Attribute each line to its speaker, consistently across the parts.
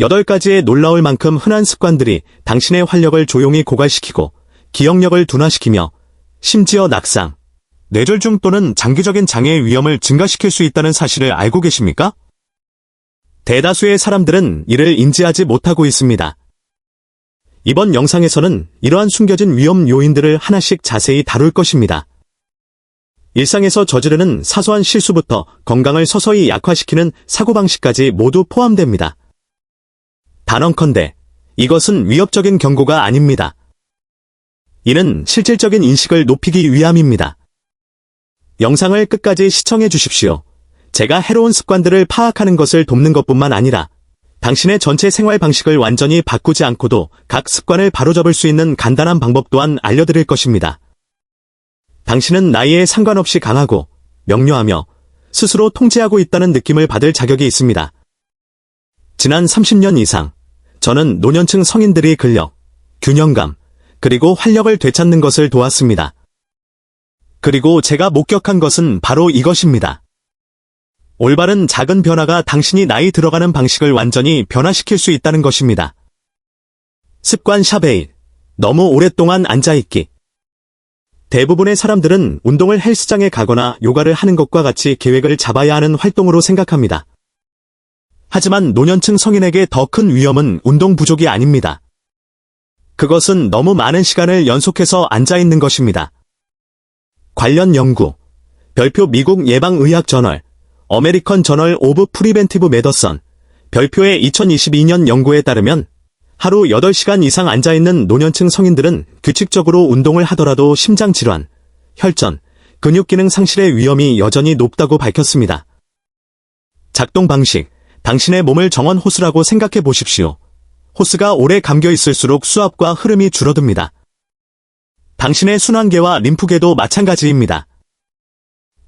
Speaker 1: 8가지의 놀라울 만큼 흔한 습관들이 당신의 활력을 조용히 고갈시키고 기억력을 둔화시키며 심지어 낙상, 뇌졸중 또는 장기적인 장애의 위험을 증가시킬 수 있다는 사실을 알고 계십니까? 대다수의 사람들은 이를 인지하지 못하고 있습니다. 이번 영상에서는 이러한 숨겨진 위험 요인들을 하나씩 자세히 다룰 것입니다. 일상에서 저지르는 사소한 실수부터 건강을 서서히 약화시키는 사고방식까지 모두 포함됩니다. 단언컨대 이것은 위협적인 경고가 아닙니다. 이는 실질적인 인식을 높이기 위함입니다. 영상을 끝까지 시청해 주십시오. 제가 해로운 습관들을 파악하는 것을 돕는 것뿐만 아니라 당신의 전체 생활 방식을 완전히 바꾸지 않고도 각 습관을 바로잡을 수 있는 간단한 방법 또한 알려드릴 것입니다. 당신은 나이에 상관없이 강하고 명료하며 스스로 통제하고 있다는 느낌을 받을 자격이 있습니다. 지난 30년 이상 저는 노년층 성인들이 근력, 균형감, 그리고 활력을 되찾는 것을 도왔습니다. 그리고 제가 목격한 것은 바로 이것입니다. 올바른 작은 변화가 당신이 나이 들어가는 방식을 완전히 변화시킬 수 있다는 것입니다. 습관 샤베일. 너무 오랫동안 앉아있기. 대부분의 사람들은 운동을 헬스장에 가거나 요가를 하는 것과 같이 계획을 잡아야 하는 활동으로 생각합니다. 하지만 노년층 성인에게 더 큰 위험은 운동 부족이 아닙니다. 그것은 너무 많은 시간을 연속해서 앉아있는 것입니다. 관련 연구, 별표 미국 예방의학 저널, 어메리컨 저널 오브 프리벤티브 메더선, 별표의 2022년 연구에 따르면 하루 8시간 이상 앉아있는 노년층 성인들은 규칙적으로 운동을 하더라도 심장질환, 혈전, 근육기능 상실의 위험이 여전히 높다고 밝혔습니다. 작동 방식, 당신의 몸을 정원 호스라고 생각해 보십시오. 호스가 오래 감겨 있을수록 수압과 흐름이 줄어듭니다. 당신의 순환계와 림프계도 마찬가지입니다.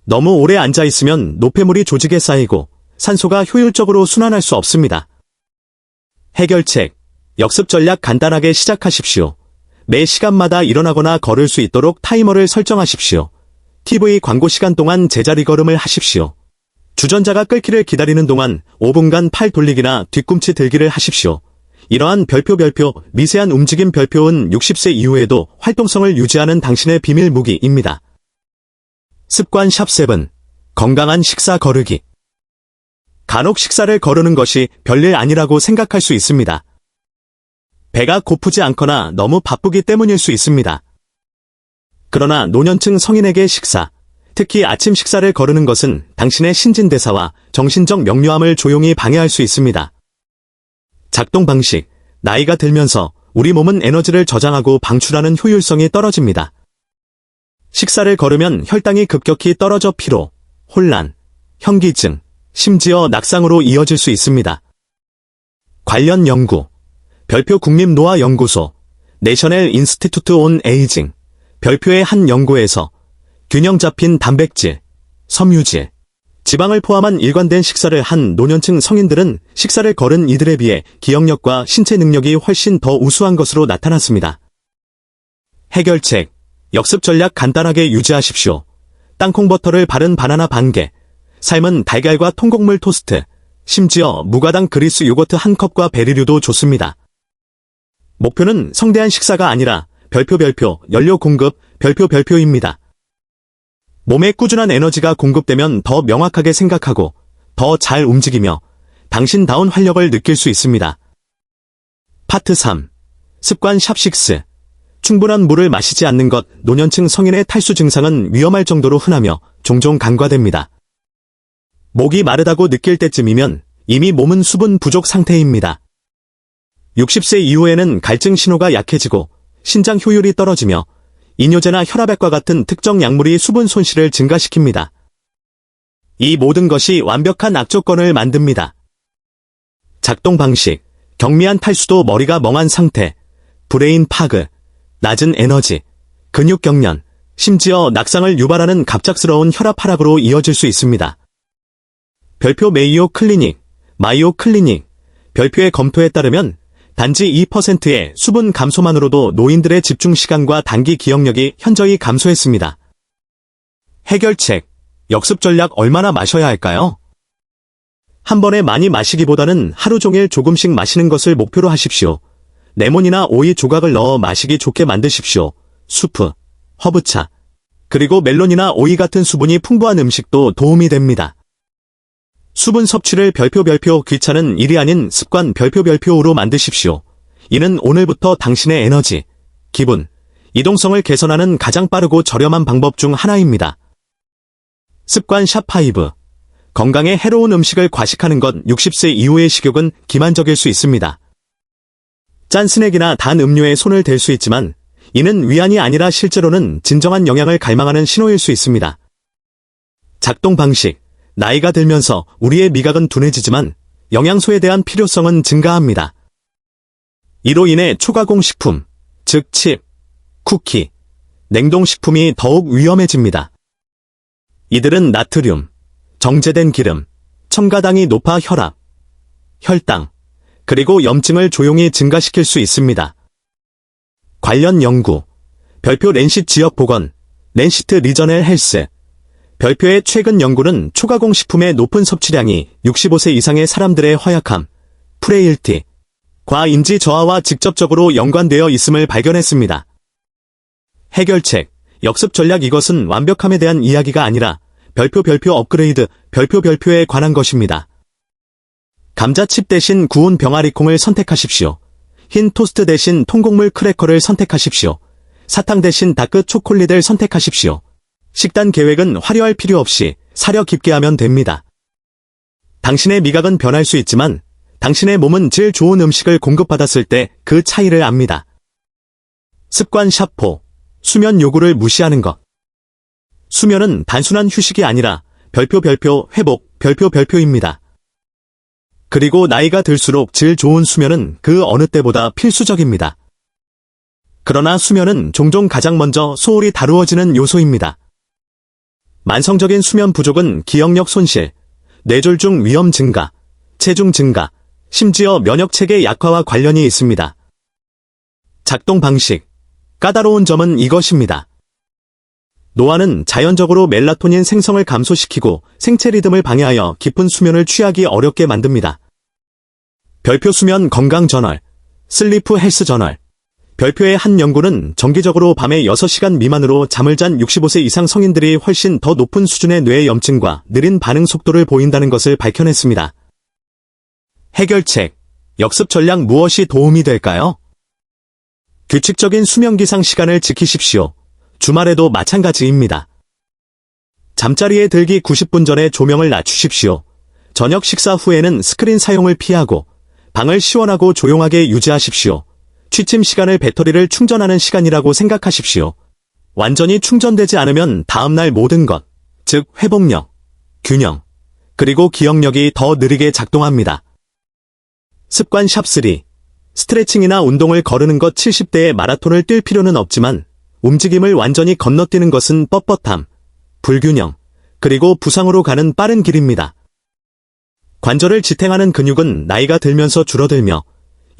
Speaker 1: 너무 오래 앉아 있으면 노폐물이 조직에 쌓이고 산소가 효율적으로 순환할 수 없습니다. 해결책, 역습 전략 간단하게 시작하십시오. 매 시간마다 일어나거나 걸을 수 있도록 타이머를 설정하십시오. TV 광고 시간 동안 제자리 걸음을 하십시오. 주전자가 끓기를 기다리는 동안 5분간 팔 돌리기나 뒤꿈치 들기를 하십시오. 이러한 별표 별표 미세한 움직임 별표는 60세 이후에도 활동성을 유지하는 당신의 비밀 무기입니다. 습관 샵7 건강한 식사 거르기 간혹 식사를 거르는 것이 별일 아니라고 생각할 수 있습니다. 배가 고프지 않거나 너무 바쁘기 때문일 수 있습니다. 그러나 노년층 성인에게 식사, 특히 아침 식사를 거르는 것은 당신의 신진대사와 정신적 명료함을 조용히 방해할 수 있습니다. 작동 방식, 나이가 들면서 우리 몸은 에너지를 저장하고 방출하는 효율성이 떨어집니다. 식사를 거르면 혈당이 급격히 떨어져 피로, 혼란, 현기증, 심지어 낙상으로 이어질 수 있습니다. 관련 연구, 별표 국립노화연구소, 내셔널 인스티튜트 온 에이징, 별표의 한 연구에서 균형 잡힌 단백질, 섬유질, 지방을 포함한 일관된 식사를 한 노년층 성인들은 식사를 거른 이들에 비해 기억력과 신체 능력이 훨씬 더 우수한 것으로 나타났습니다. 해결책, 역습 전략 간단하게 유지하십시오. 땅콩 버터를 바른 바나나 반개, 삶은 달걀과 통곡물 토스트, 심지어 무가당 그리스 요거트 한 컵과 베리류도 좋습니다. 목표는 성대한 식사가 아니라 별표 별표 연료 공급 별표 별표입니다. 몸에 꾸준한 에너지가 공급되면 더 명확하게 생각하고 더 잘 움직이며 당신다운 활력을 느낄 수 있습니다. 파트 3. 습관 샵식스. 충분한 물을 마시지 않는 것, 노년층 성인의 탈수 증상은 위험할 정도로 흔하며 종종 간과됩니다. 목이 마르다고 느낄 때쯤이면 이미 몸은 수분 부족 상태입니다. 60세 이후에는 갈증 신호가 약해지고 신장 효율이 떨어지며 이뇨제나 혈압액과 같은 특정 약물이 수분 손실을 증가시킵니다. 이 모든 것이 완벽한 악조건을 만듭니다. 작동 방식, 경미한 탈수도 머리가 멍한 상태, 브레인 파그, 낮은 에너지, 근육 경련, 심지어 낙상을 유발하는 갑작스러운 혈압 하락으로 이어질 수 있습니다. 별표 메이오 클리닉, 마이오 클리닉, 별표의 검토에 따르면 단지 2%의 수분 감소만으로도 노인들의 집중 시간과 단기 기억력이 현저히 감소했습니다. 해결책, 역습 전략 얼마나 마셔야 할까요? 한 번에 많이 마시기보다는 하루 종일 조금씩 마시는 것을 목표로 하십시오. 레몬이나 오이 조각을 넣어 마시기 좋게 만드십시오. 수프, 허브차, 그리고 멜론이나 오이 같은 수분이 풍부한 음식도 도움이 됩니다. 수분 섭취를 별표 별표 귀찮은 일이 아닌 습관 별표 별표로 만드십시오. 이는 오늘부터 당신의 에너지, 기분, 이동성을 개선하는 가장 빠르고 저렴한 방법 중 하나입니다. 습관 샵5 건강에 해로운 음식을 과식하는 것 60세 이후의 식욕은 기만적일 수 있습니다. 짠 스낵이나 단 음료에 손을 댈 수 있지만 이는 위안이 아니라 실제로는 진정한 영양을 갈망하는 신호일 수 있습니다. 작동 방식 나이가 들면서 우리의 미각은 둔해지지만 영양소에 대한 필요성은 증가합니다. 이로 인해 초가공 식품, 즉 칩, 쿠키, 냉동식품이 더욱 위험해집니다. 이들은 나트륨, 정제된 기름, 첨가당이 높아 혈압, 혈당, 그리고 염증을 조용히 증가시킬 수 있습니다. 관련 연구, 별표 렌시 지역 보건, 렌시트 리저넬 헬스, 별표의 최근 연구는 초가공 식품의 높은 섭취량이 65세 이상의 사람들의 허약함, 프레일티, 과인지 저하와 직접적으로 연관되어 있음을 발견했습니다. 해결책, 역습 전략 이것은 완벽함에 대한 이야기가 아니라 별표 별표 업그레이드, 별표 별표에 관한 것입니다. 감자칩 대신 구운 병아리콩을 선택하십시오. 흰 토스트 대신 통곡물 크래커를 선택하십시오. 사탕 대신 다크 초콜릿을 선택하십시오. 식단 계획은 화려할 필요 없이 사려 깊게 하면 됩니다. 당신의 미각은 변할 수 있지만 당신의 몸은 제일 좋은 음식을 공급받았을 때 그 차이를 압니다. 습관 샤포, 수면 요구를 무시하는 것. 수면은 단순한 휴식이 아니라 별표 별표 회복 별표 별표입니다. 그리고 나이가 들수록 질 좋은 수면은 그 어느 때보다 필수적입니다. 그러나 수면은 종종 가장 먼저 소홀히 다루어지는 요소입니다. 만성적인 수면 부족은 기억력 손실, 뇌졸중 위험 증가, 체중 증가, 심지어 면역체계 약화와 관련이 있습니다. 작동 방식, 까다로운 점은 이것입니다. 노화는 자연적으로 멜라토닌 생성을 감소시키고 생체 리듬을 방해하여 깊은 수면을 취하기 어렵게 만듭니다. 별표 수면 건강 저널, 슬리프 헬스 저널. 별표의 한 연구는 정기적으로 밤에 6시간 미만으로 잠을 잔 65세 이상 성인들이 훨씬 더 높은 수준의 뇌 염증과 느린 반응 속도를 보인다는 것을 밝혀냈습니다. 해결책, 역습 전략 무엇이 도움이 될까요? 규칙적인 수면 기상 시간을 지키십시오. 주말에도 마찬가지입니다. 잠자리에 들기 90분 전에 조명을 낮추십시오. 저녁 식사 후에는 스크린 사용을 피하고 방을 시원하고 조용하게 유지하십시오. 취침 시간을 배터리를 충전하는 시간이라고 생각하십시오. 완전히 충전되지 않으면 다음날 모든 것, 즉 회복력, 균형, 그리고 기억력이 더 느리게 작동합니다. 습관 샵3 스트레칭이나 운동을 거르는 것 70대에 마라톤을 뛸 필요는 없지만 움직임을 완전히 건너뛰는 것은 뻣뻣함, 불균형, 그리고 부상으로 가는 빠른 길입니다. 관절을 지탱하는 근육은 나이가 들면서 줄어들며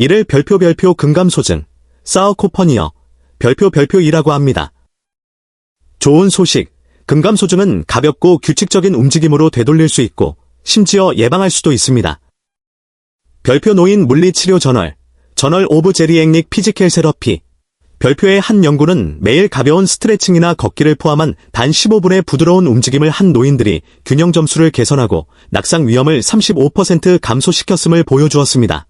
Speaker 1: 이를 별표 별표 근감소증, 사어코퍼니어, 별표 별표이라고 합니다. 좋은 소식, 근감소증은 가볍고 규칙적인 움직임으로 되돌릴 수 있고 심지어 예방할 수도 있습니다. 별표 노인 물리치료 저널, 저널 오브 제리앵닉 피지컬 세러피, 별표의 한 연구는 매일 가벼운 스트레칭이나 걷기를 포함한 단 15분의 부드러운 움직임을 한 노인들이 균형 점수를 개선하고 낙상 위험을 35% 감소시켰음을 보여주었습니다.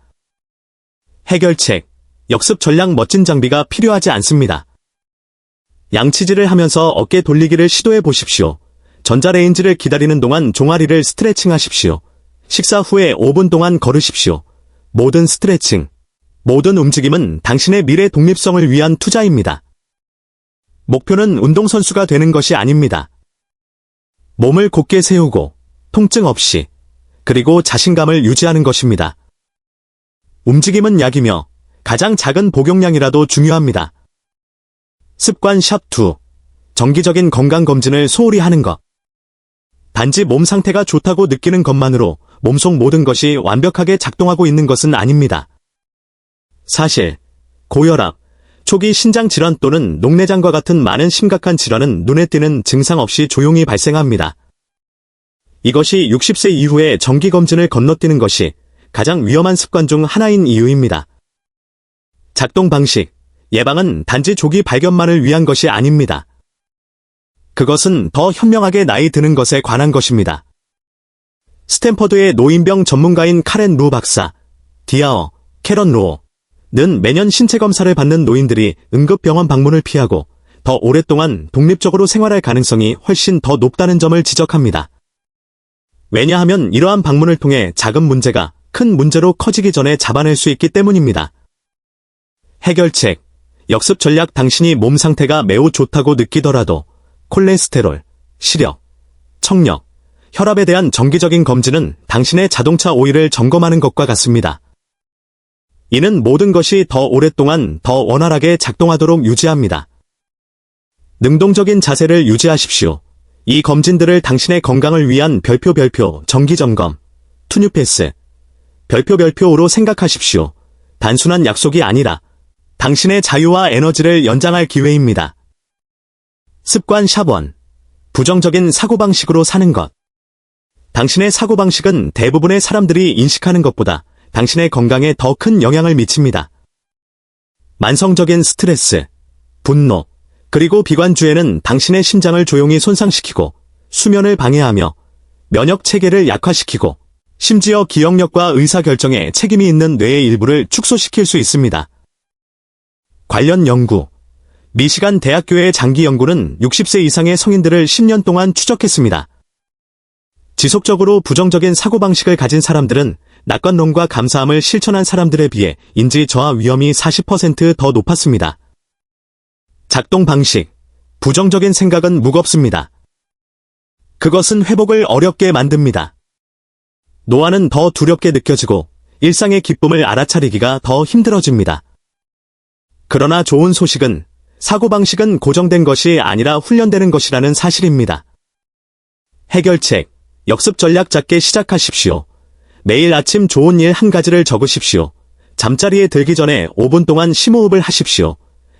Speaker 1: 해결책, 역습 전략 멋진 장비가 필요하지 않습니다. 양치질을 하면서 어깨 돌리기를 시도해 보십시오. 전자레인지를 기다리는 동안 종아리를 스트레칭 하십시오. 식사 후에 5분 동안 걸으십시오. 모든 스트레칭, 모든 움직임은 당신의 미래 독립성을 위한 투자입니다. 목표는 운동선수가 되는 것이 아닙니다. 몸을 곧게 세우고 통증 없이 그리고 자신감을 유지하는 것입니다. 움직임은 약이며 가장 작은 복용량이라도 중요합니다. 습관 샵2 정기적인 건강검진을 소홀히 하는 것 단지 몸 상태가 좋다고 느끼는 것만으로 몸속 모든 것이 완벽하게 작동하고 있는 것은 아닙니다. 사실, 고혈압, 초기 신장 질환 또는 녹내장과 같은 많은 심각한 질환은 눈에 띄는 증상 없이 조용히 발생합니다. 이것이 60세 이후에 정기검진을 건너뛰는 것이 가장 위험한 습관 중 하나인 이유입니다. 작동 방식, 예방은 단지 조기 발견만을 위한 것이 아닙니다. 그것은 더 현명하게 나이 드는 것에 관한 것입니다. 스탠퍼드의 노인병 전문가인 카렌 루 박사, 디아어, 캐런 로는 매년 신체 검사를 받는 노인들이 응급병원 방문을 피하고 더 오랫동안 독립적으로 생활할 가능성이 훨씬 더 높다는 점을 지적합니다. 왜냐하면 이러한 방문을 통해 작은 문제가 큰 문제로 커지기 전에 잡아낼 수 있기 때문입니다. 해결책, 역습 전략 당신이 몸 상태가 매우 좋다고 느끼더라도 콜레스테롤, 시력, 청력, 혈압에 대한 정기적인 검진은 당신의 자동차 오일을 점검하는 것과 같습니다. 이는 모든 것이 더 오랫동안 더 원활하게 작동하도록 유지합니다. 능동적인 자세를 유지하십시오. 이 검진들을 당신의 건강을 위한 별표 별표 정기 점검, 투뉴패스, 별표 별표로 생각하십시오. 단순한 약속이 아니라 당신의 자유와 에너지를 연장할 기회입니다. 습관 샵원. 부정적인 사고방식으로 사는 것. 당신의 사고방식은 대부분의 사람들이 인식하는 것보다 당신의 건강에 더 큰 영향을 미칩니다. 만성적인 스트레스, 분노, 그리고 비관주의는 당신의 심장을 조용히 손상시키고 수면을 방해하며 면역 체계를 약화시키고 심지어 기억력과 의사결정에 책임이 있는 뇌의 일부를 축소시킬 수 있습니다. 관련 연구 미시간 대학교의 장기 연구는 60세 이상의 성인들을 10년 동안 추적했습니다. 지속적으로 부정적인 사고방식을 가진 사람들은 낙관론과 감사함을 실천한 사람들에 비해 인지 저하 위험이 40%더 높았습니다. 작동 방식. 부정적인 생각은 무겁습니다. 그것은 회복을 어렵게 만듭니다. 노화는 더 두렵게 느껴지고 일상의 기쁨을 알아차리기가 더 힘들어집니다. 그러나 좋은 소식은 사고방식은 고정된 것이 아니라 훈련되는 것이라는 사실입니다. 해결책, 역습 전략 작게 시작하십시오. 매일 아침 좋은 일 한 가지를 적으십시오. 잠자리에 들기 전에 5분 동안 심호흡을 하십시오.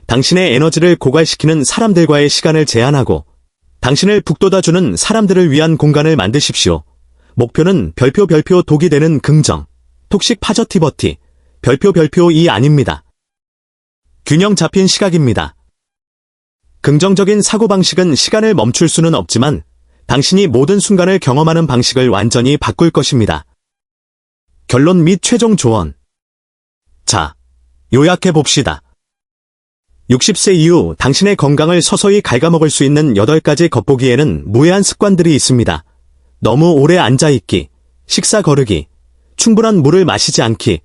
Speaker 1: 당신의 에너지를 고갈시키는 사람들과의 시간을 제한하고 당신을 북돋아주는 사람들을 위한 공간을 만드십시오. 목표는 별표 별표 독이 되는 긍정, 톡식 파저티버티, 별표 별표 이 아닙니다. 균형 잡힌 시각입니다. 긍정적인 사고방식은 시간을 멈출 수는 없지만 당신이 모든 순간을 경험하는 방식을 완전히 바꿀 것입니다. 결론 및 최종 조언. 자, 요약해 봅시다. 60세 이후 당신의 건강을 서서히 갉아먹을 수 있는 8가지 겉보기에는 무해한 습관들이 있습니다. 너무 오래 앉아있기, 식사 거르기, 충분한 물을 마시지 않기,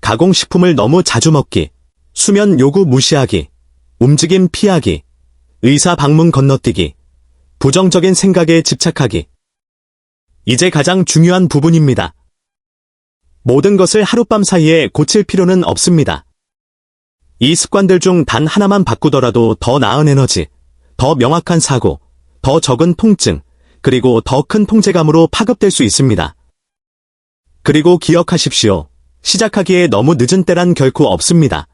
Speaker 1: 가공식품을 너무 자주 먹기, 수면 요구 무시하기, 움직임 피하기, 의사 방문 건너뛰기, 부정적인 생각에 집착하기. 이제 가장 중요한 부분입니다. 모든 것을 하룻밤 사이에 고칠 필요는 없습니다. 이 습관들 중 단 하나만 바꾸더라도 더 나은 에너지, 더 명확한 사고, 더 적은 통증, 그리고 더 큰 통제감으로 파급될 수 있습니다. 그리고 기억하십시오. 시작하기에 너무 늦은 때란 결코 없습니다.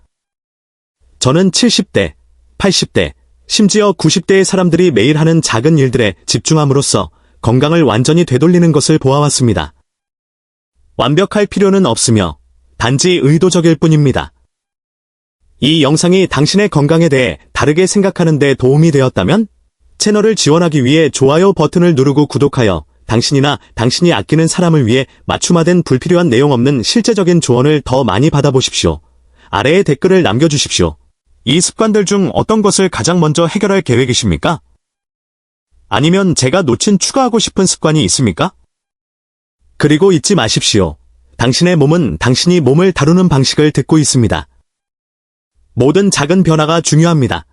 Speaker 1: 저는 70대, 80대, 심지어 90대의 사람들이 매일 하는 작은 일들에 집중함으로써 건강을 완전히 되돌리는 것을 보아왔습니다. 완벽할 필요는 없으며 단지 의도적일 뿐입니다. 이 영상이 당신의 건강에 대해 다르게 생각하는 데 도움이 되었다면 채널을 지원하기 위해 좋아요 버튼을 누르고 구독하여 당신이나 당신이 아끼는 사람을 위해 맞춤화된 불필요한 내용 없는 실제적인 조언을 더 많이 받아보십시오. 아래에 댓글을 남겨주십시오. 이 습관들 중 어떤 것을 가장 먼저 해결할 계획이십니까? 아니면 제가 놓친 추가하고 싶은 습관이 있습니까? 그리고 잊지 마십시오. 당신의 몸은 당신이 몸을 다루는 방식을 듣고 있습니다. 모든 작은 변화가 중요합니다.